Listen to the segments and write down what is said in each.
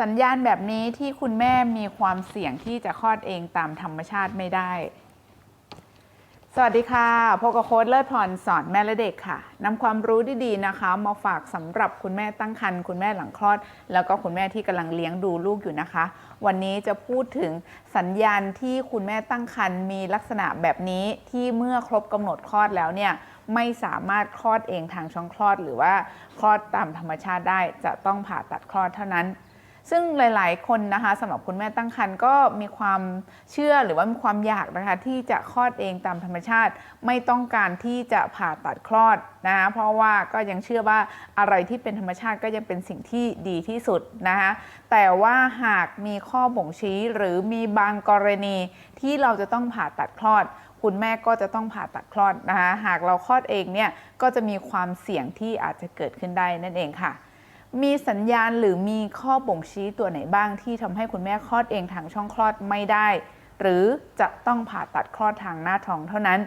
สัญญาณแบบนี้ที่คุณแม่มีความเสี่ยงที่จะคลอดเองตามธรรมชาติไม่ได้ สวัสดีค่ะพบกับโค้ดเลิศพรสอนแม่และเด็กค่ะนำความรู้ดีๆนะคะ มาฝากสำหรับคุณแม่ตั้งครรภ์คุณแม่หลังคลอด แล้วก็คุณแม่ที่กำลังเลี้ยงดูลูกอยู่นะคะ วันนี้จะพูดถึงสัญญาณที่คุณแม่ตั้งครรภ์มีลักษณะแบบนี้ที่เมื่อครบกำหนดคลอดแล้วเนี่ยไม่สามารถคลอดเองทางช่องคลอด หรือว่าคลอดตามธรรมชาติได้จะต้องผ่าตัดคลอดเท่านั้น ซึ่งหลาย ๆ คนนะคะสำหรับคุณแม่ตั้งครรภ์ก็มีความเชื่อหรือว่ามีความอยากนะคะที่จะคลอดเองตามธรรมชาติ ไม่ต้องการที่จะผ่าตัดคลอดนะคะเพราะว่าก็ยังเชื่อว่าอะไรที่เป็นธรรมชาติก็ยังเป็นสิ่งที่ดีที่สุดนะคะแต่ว่าหากมีข้อบ่งชี้หรือมีบางกรณีที่เราจะต้องผ่าตัดคลอดคุณแม่ก็จะต้องผ่าตัดคลอดนะคะหากเราคลอดเองเนี่ยก็จะมีความเสี่ยงที่อาจจะเกิดขึ้นได้นั่นเองค่ะ มีสัญญาณหรือมีข้อบ่งชี้ตัวไหนบ้างที่ทำให้คุณแม่คลอดเองทางช่องคลอดไม่ได้ หรือจะต้องผ่าตัดคลอดทางหน้าท้องเท่านั้น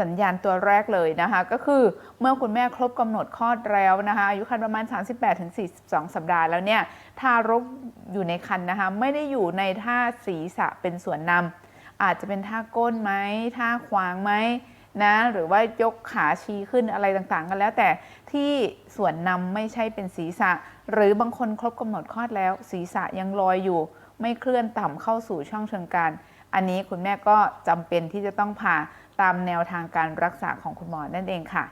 สัญญาณตัวแรกเลยนะคะ ก็คือเมื่อคุณแม่ครบกำหนดคลอดแล้วนะคะอายุครรภ์ประมาณ 38-42 สัปดาห์แล้วเนี่ยทารกอยู่ในครรภ์นะคะ ไม่ได้อยู่ในท่าศีรษะเป็นส่วนนำอาจจะเป็นท่าก้นไหมท่าขวางไหม นะหรือว่ายกขาชี้ขึ้นอะไรต่างๆ กันแล้ว แต่ที่ส่วนนำไม่ใช่เป็นศีรษะ หรือบางคนครบกำหนดคลอดแล้ว ศีรษะยังลอยอยู่ ไม่เคลื่อนต่ำเข้าสู่ช่องเชิงกรานอันนี้คุณแม่ก็จำเป็นที่จะต้องผ่าตามแนวทางการรักษาของคุณหมอนั่นเองค่ะ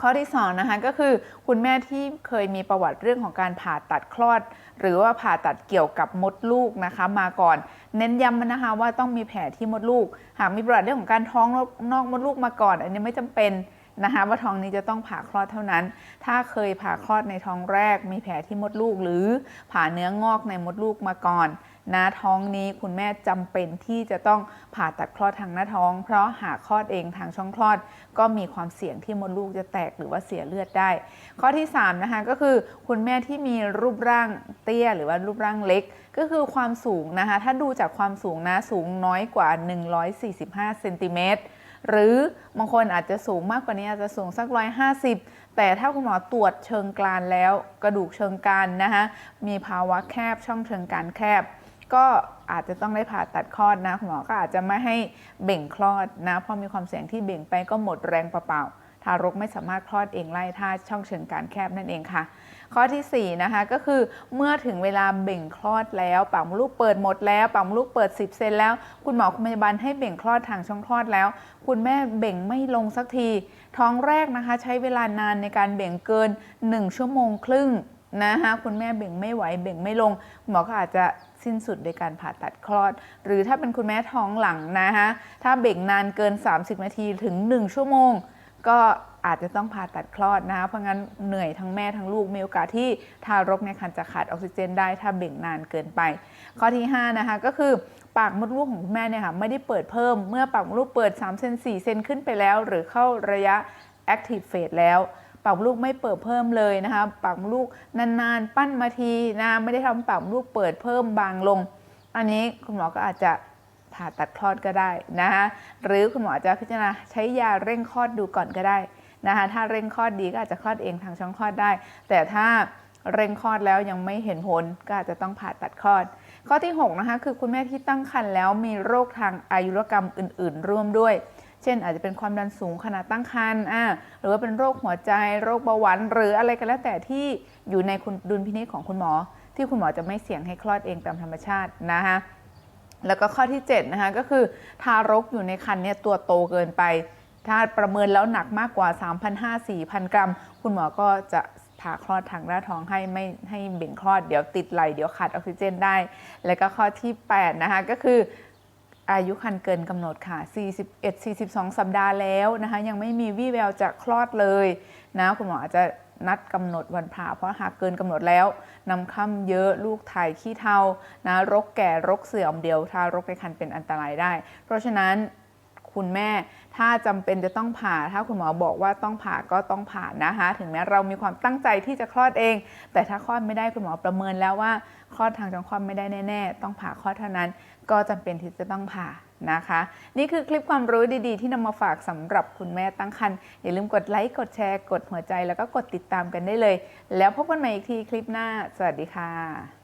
ข้อที่2นะคะก็คือคุณแม่ที่เคยมีประวัติเรื่องของการผ่าตัดคลอด หรือว่าผ่าตัดเกี่ยวกับมดลูกนะคะ มาก่อน เน้นย้ำนะคะว่าต้องมีแผลที่มดลูก หากมีประวัติเรื่องของการท้องนอกมดลูกมาก่อน อันนี้ไม่จำเป็นนะคะว่าท้องนี้จะต้องผ่าคลอดเท่านั้น ถ้าเคยผ่าคลอดในท้องแรก มีแผลที่มดลูก หรือผ่าเนื้องอกในมดลูกมาก่อน นะท้องนี้คุณแม่จำเป็นที่จะต้องผ่าตัดคลอดทางหน้าท้อง เพราะหากคลอดเองทางช่องคลอด ก็มีความเสี่ยงที่มดลูกจะแตกหรือว่าเสียเลือดได้ ข้อที่3นะคะก็คือคุณแม่ที่มีรูปร่างเตี้ยหรือว่ารูปร่างเล็ก ก็คือความสูงนะคะ ถ้าดูจากความสูงนะสูงน้อยกว่า 145เซนติเมตรหรือบางคนอาจจะสูงมากกว่านี้อาจจะสูงสักร้อยห้าสิบแต่ถ้าคุณหมอตรวจเชิงกรานแล้ว กระดูกเชิงกรานนะคะมีภาวะแคบช่องเชิงกรานแคบ ก็อาจจะต้องได้ผ่าตัดคลอดนะคุณหมอก็อาจจะไม่ให้เบ่งคลอดนะ เพราะมีความเสี่ยงที่เบ่งไปก็หมดแรงเปล่าๆทารกไม่สามารถคลอดเองไล่ท่าช่องเชิงการแคบนั่นเองค่ะ ข้อที่4นะคะก็คือเมื่อถึงเวลาเบ่งคลอดแล้วปากมดลูกเปิดหมดแล้วปากมดลูกเปิด 10 เซนแล้ว คุณหมอคุณพยาบาลให้เบ่งคลอดทางช่องคลอดแล้ว คุณแม่เบ่งไม่ลงสักที ท้องแรกนะคะ ใช้เวลานานในการเบ่งเกิน 1 ชั่วโมงครึ่ง นะคะคุณแม่เบ่งไม่ไหวเบ่งไม่ลง หมอก็อาจจะสิ้นสุดโดยการผ่าตัดคลอด หรือถ้าเป็นคุณแม่ท้องหลังนะคะถ้าเบ่งนานเกิน 30 นาทีถึง 1 ชั่วโมง ก็อาจจะต้องผ่าตัดคลอดนะคะเพราะงั้นเหนื่อยทั้งแม่ทั้งลูกมีโอกาสที่ทารกในครรภ์จะขาดออกซิเจนได้ถ้าเบ่งนานเกินไป ข้อที่5นะคะก็คือปากมดลูกของคุณแม่เนี่ยค่ะไม่ได้เปิดเพิ่มเมื่อปากมดลูกเปิด3เซน4เซนขึ้นไปแล้ว หรือเข้าระยะ active phase แล้ว ปากมลูกไม่เปิดเพิ่มเลยนะคะปากมลูกนานๆ ปั้นมาทีนะไม่ได้ทำปากมลูกเปิดเพิ่มบางลง อันนี้คุณหมอก็อาจจะผ่าตัดคลอดก็ได้นะคะหรือคุณหมอจะพิจารณาใช้ยาเร่งคลอดดูก่อนก็ได้นะคะถ้าเร่งคลอดดีก็อาจจะคลอดเองทางช่องคลอดได้ แต่ถ้าเร่งคลอดแล้วยังไม่เห็นผลก็อาจจะต้องผ่าตัดคลอด ข้อที่ 6 นะคะ คือคุณแม่ที่ตั้งครรภ์แล้วมีโรคทางอายุรกรรมอื่น ๆ ร่วมด้วย เช่น อาจจะเป็นความดันสูงขณะตั้งครรภ์อ่าหรือว่าเป็นโรคหัวใจโรคเบาหวานหรืออะไรก็แล้วแต่ที่อยู่ในคุณดุลพินิจของคุณหมอ ที่คุณหมอจะไม่เสี่ยงให้คลอดเองตามธรรมชาตินะคะแล้วก็ข้อที่7นะคะก็คือทารกอยู่ในครรภ์เนี่ยตัวโตเกินไป ถ้าประเมินแล้วหนักมากกว่า 3,500-4,000 กรัม คุณหมอก็จะผ่าคลอดทางหน้าท้องให้ไม่ให้เบ่งคลอดเดี๋ยวติดไหลเดี๋ยวขาดออกซิเจนได้ แล้วก็ข้อที่8นะคะก็คือ อายุคันเกินกำหนดค่ะ 41-42 สัปดาห์แล้วนะคะ ยังไม่มีวี่แววจะคลอดเลยนะคุณหมออาจจะนัดกำหนดวันผ่าเพราะหากเกินกำหนดแล้วนำค่ำเยอะลูกถ่ายขี้เทานะรกแก่รกเสื่อมเดียวทารกในครรภ์เป็นอันตรายได้ เพราะฉะนั้น คุณแม่ ถ้าจำเป็นจะต้องผ่า ถ้าคุณหมอบอกว่าต้องผ่าก็ต้องผ่านะคะ ถึงแม้เรามีความตั้งใจที่จะคลอดเอง แต่ถ้าคลอดไม่ได้คุณหมอประเมินแล้วว่าคลอดทางจังคลอดไม่ได้แน่ๆ ต้องผ่าคลอดเท่านั้น ก็จำเป็นที่จะต้องผ่านะคะ นี่คือคลิปความรู้ดีๆ ที่นำมาฝากสำหรับคุณแม่ตั้งครรภ์อย่าลืมกดไลค์กดแชร์ กดหัวใจแล้วก็กดติดตามกันได้เลย แล้วพบกันใหม่อีกทีคลิปหน้า สวัสดีค่ะ